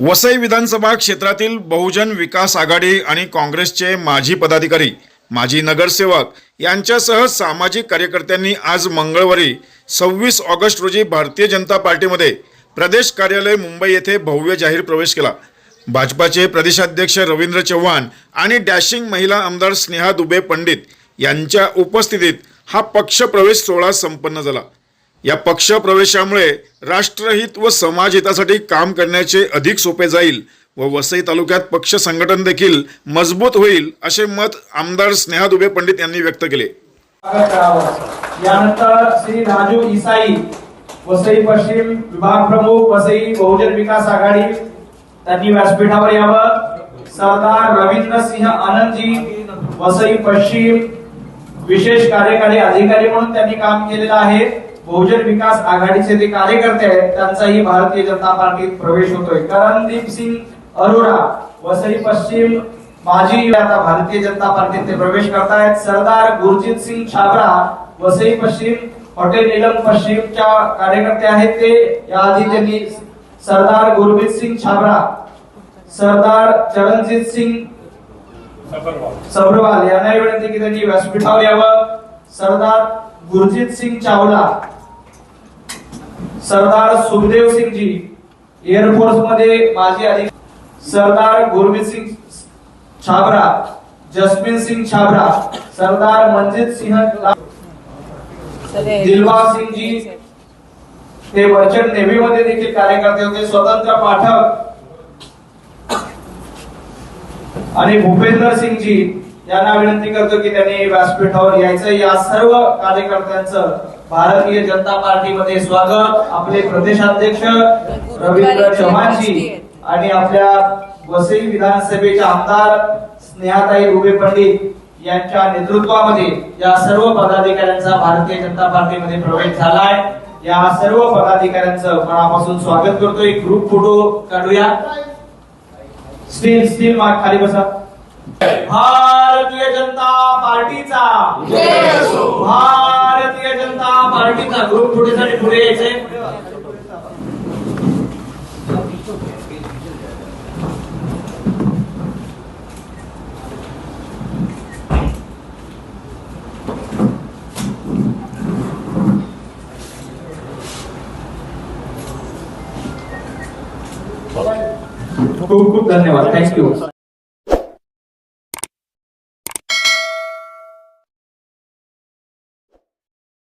वसई विधानसभा क्षेत्रातील बहुजन विकास आघाडी आणि काँग्रेसचे माजी पदाधिकारी माजी नगरसेवक यांच्यासह सामाजिक कार्यकर्त्यांनी आज मंगळवारी सव्वीस ऑगस्ट रोजी भारतीय जनता पार्टीमध्ये प्रदेश कार्यालय मुंबई येथे भव्य जाहीर प्रवेश केला. भाजपाचे प्रदेशाध्यक्ष रवींद्र चव्हाण आणि डॅशिंग महिला आमदार स्नेहा दुबे पंडित यांच्या उपस्थितीत हा पक्षप्रवेश सोहळा संपन्न झाला. या पक्ष प्रवेशामुळे राष्ट्रहित व समाजहितासाठी काम करण्याचे अधिक सोपे जाईल व वसई तालुक्यात पक्ष संघटन देखील मजबूत होईल असे मत आमदार स्नेहा दुबे पंडित यांनी व्यक्त केले. यानंतर श्री राजू इसाई वसई पश्चिम विभाग प्रमुख वसई बहुजन विकास आघाडी त्यांनी व्यासपीठावर यावं. सरदार रवींद्र सिंह आनंदजी वसई पश्चिम विशेष कार्यकारी अधिकारी म्हणून त्यांनी काम केलेलं आहे. बहुजन विकास आघाडीचे जे कार्यकर्ते आहेत त्यांचाही भारतीय जनता पार्टीत प्रवेश होतोय. करणदीप सिंग अरोरा वसई पश्चिम माजी आता भारतीय जनता पार्टीत ते प्रवेश करतायत. सरदार गुरजीत सिंग छाबरा वसई पश्चिम हॉटेल नीलम पश्चिमच्या कार्यकर्ते आहेत ते. याआधी त्यांनी सरदार गुरमीत सिंग छाबरा सरदार चरणजीत सिंग सब्रवाल यांना विनंती की त्यांनी व्यासपीठावर यावं. सरदार गुरजीत सिंग चावला सरदार सुखदेव सिंग जी एअरफोर्समध्ये माजी अधिकारी सरदार गुरमीत सिंग छाबरा जसमीन सिंग छाबरा सरदार मनजीत सिंह दिलबाग सिंग जी ते मर्चंट नेव्ही मध्ये देखील कार्यकर्ते होते स्वतंत्र पाठक. आणि भूपेंद्र सिंग जी यांना विनंती करतो की त्यांनी व्यासपीठावर यायचं. या सर्व कार्यकर्त्यांचं भारतीय जनता पार्टीमध्ये स्वागत. आपले प्रदेशाध्यक्ष रवींद्र चव्हाणजी आणि आपल्या वसई विधानसभेचे आमदार स्नेहाताई रुबे पंडित यांच्या नेतृत्वामध्ये या सर्व पदाधिकाऱ्यांचा भारतीय जनता पार्टीमध्ये प्रवेश झालाय. या सर्व पदाधिकाऱ्यांचं मनापासून स्वागत करतोय. ग्रुप फोटो काढूया. स्टील स्टील मार्क खाली बसा. भारतीय जनता पार्टीचा. भारतीय जनता पार्टीचा. ग्रुप फोटोसाठी पुढे यायचे खूप खूप धन्यवाद. थँक्यू